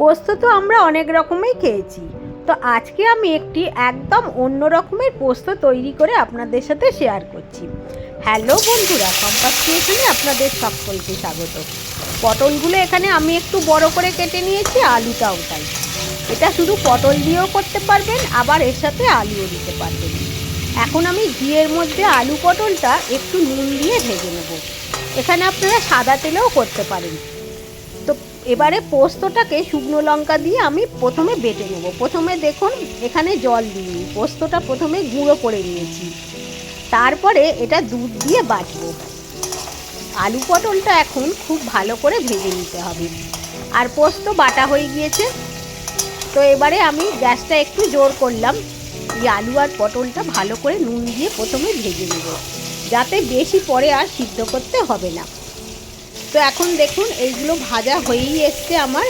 পোস্ত তো আমরা অনেক রকমই খেয়েছি। তো আজকে আমি একটি একদম অন্য রকমের পোস্ত তৈরি করে আপনাদের সাথে শেয়ার করছি। হ্যালো বন্ধুরা, কম্পাস ক্রিয়েশনে আপনাদের সকলকে স্বাগত। পটলগুলো এখানে আমি একটু বড় করে কেটে নিয়েছি, আলুটাও তাই। এটা শুধু পটল দিয়েও করতে পারবেন, আবার এর সাথে আলুও দিতে পারবেন। এখন আমি ঘিয়ের মধ্যে আলু পটলটা একটু নুন দিয়ে ভেজে নেব। এখানে আপনারা সাদা তেলেও করতে পারেন। এবারে পোস্তটাকে শুকনো লঙ্কা দিয়ে আমি প্রথমে বেটে নেব। প্রথমে দেখুন, এখানে জল দিই পোস্তটা প্রথমে গুঁড়ো করে নিয়েছি। তারপরে এটা দুধ দিয়ে বাটবো। আলু পটলটা এখন খুব ভালো করে ভেজে নিতে হবে। আর পোস্ত বাটা হয়ে গিয়েছে। তো এবারে আমি গ্যাসটা একটু জোর করলাম। এই আলু আর পটলটা ভালো করে নুন দিয়ে প্রথমে ভেজে নেব। যাতে বেশি পরে আর সিদ্ধ করতে হবে না। তো এখন দেখুন, এইগুলো ভাজা হয়েই এসছে আমার।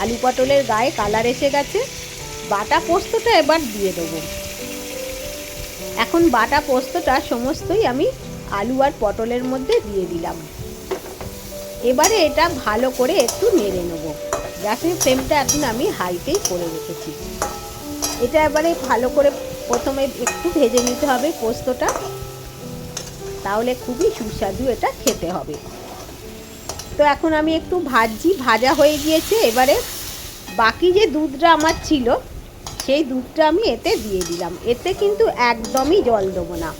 আলু পটলের গায়ে কালার এসে গেছে। বাটা পোস্তটা এবার দিয়ে দেবো। এখন বাটা পোস্তটা সমস্তই আমি আলু আর পটলের মধ্যে দিয়ে দিলাম। এবারে এটা ভালো করে একটু নেড়ে নেব। গ্যাসের ফ্লেমটা এখন আমি হাইতেই করে রেখেছি। এটা এবারে ভালো করে প্রথমে একটু ভেজে নিতে হবে পোস্তটা। তাহলে খুবই সুস্বাদু এটা খেতে হবে। তো এখন আমি একটু ভাজছি, ভাজা হয়ে গিয়েছে। এবারে বাকি যে দুধটা আমার ছিল, সেই দুধটা আমি এতে দিয়ে দিলাম। এতে কিন্তু একদমই জল দেবো না।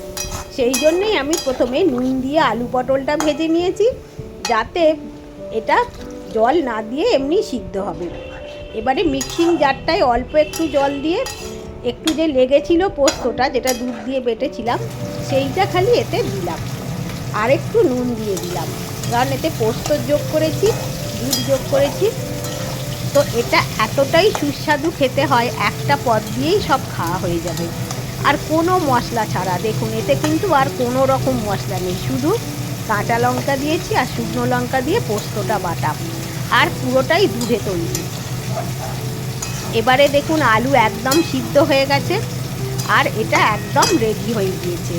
সেই জন্যেই আমি প্রথমে নুন দিয়ে আলু পটলটা ভেজে নিয়েছি, যাতে এটা জল না দিয়ে এমনি সিদ্ধ হবে। এবারে মিক্সিং জারটায় অল্প একটু জল দিয়ে একটু যে লেগেছিল পোস্তটা, যেটা দুধ দিয়ে বেটেছিলাম, সেইটা খালি এতে দিলাম। আর একটু নুন দিয়ে দিলাম। কারণ এতে পোস্ত যোগ করেছি, দুধ যোগ করেছি। তো এটা এতটাই সুস্বাদু খেতে হয়, একটা পদ দিয়েই সব খাওয়া হয়ে যাবে। আর কোনো মশলা ছাড়া, দেখুন, এতে কিন্তু আর কোনো রকম মশলা নেই। শুধু কাঁচা লঙ্কা দিয়েছি আর শুকনো লঙ্কা দিয়ে পোস্তটা বাটা। আর পুরোটাই দুধে তৈরি। এবারে দেখুন আলু একদম সিদ্ধ হয়ে গেছে আর এটা একদম রেডি হয়ে গিয়েছে।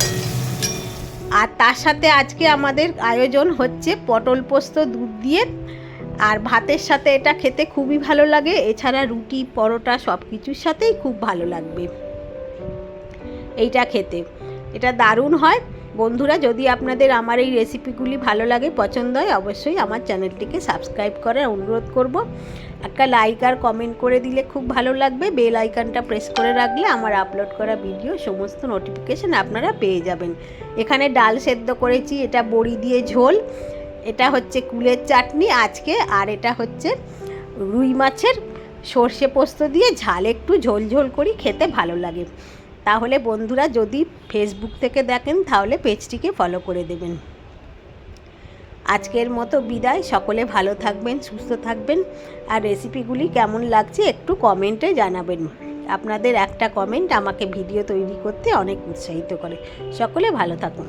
আর তার সাথে আজকে আমাদের আয়োজন হচ্ছে পটল পোস্ত, দুধ দিয়ে। আর ভাতের সাথে এটা খেতে খুবই ভালো লাগে, এছাড়া রুটি, পরোটা সব কিছুর সাথেই খুব ভালো লাগবে। এইটা খেতে। এটা দারুণ হয়। বন্ধুরা, যদি আপনাদের আমার এই রেসিপিগুলি ভালো লাগে, পছন্দ হয়, অবশ্যই আমার চ্যানেলটিকে সাবস্ক্রাইব করার অনুরোধ করব। একটা লাইক আর কমেন্ট করে দিলে খুব ভালো লাগবে। বেল আইকনটা প্রেস করে রাখলে আমার আপলোড করা ভিডিও সমস্ত নোটিফিকেশান আপনারা পেয়ে যাবেন। এখানে ডাল সেদ্ধ করেছি, এটা বড়ি দিয়ে ঝোল, এটা হচ্ছে কুলের চাটনি আজকে, আর এটা হচ্ছে রুই মাছের সর্ষে পোস্ত দিয়ে ঝাল, একটু ঝোল ঝোল করি, খেতে ভালো লাগে। তাহলে বন্ধুরা যদি ফেসবুক থেকে দেখেন, তাহলে পেজটিকে ফলো করে দেবেন। আজকের মতো বিদায়। সকলে ভালো থাকবেন, সুস্থ থাকবেন। আর রেসিপিগুলি কেমন লাগছে একটু কমেন্টে জানাবেন। আপনাদের একটা কমেন্ট আমাকে ভিডিও তৈরি করতে অনেক উৎসাহিত করে। সকলে ভালো থাকুন।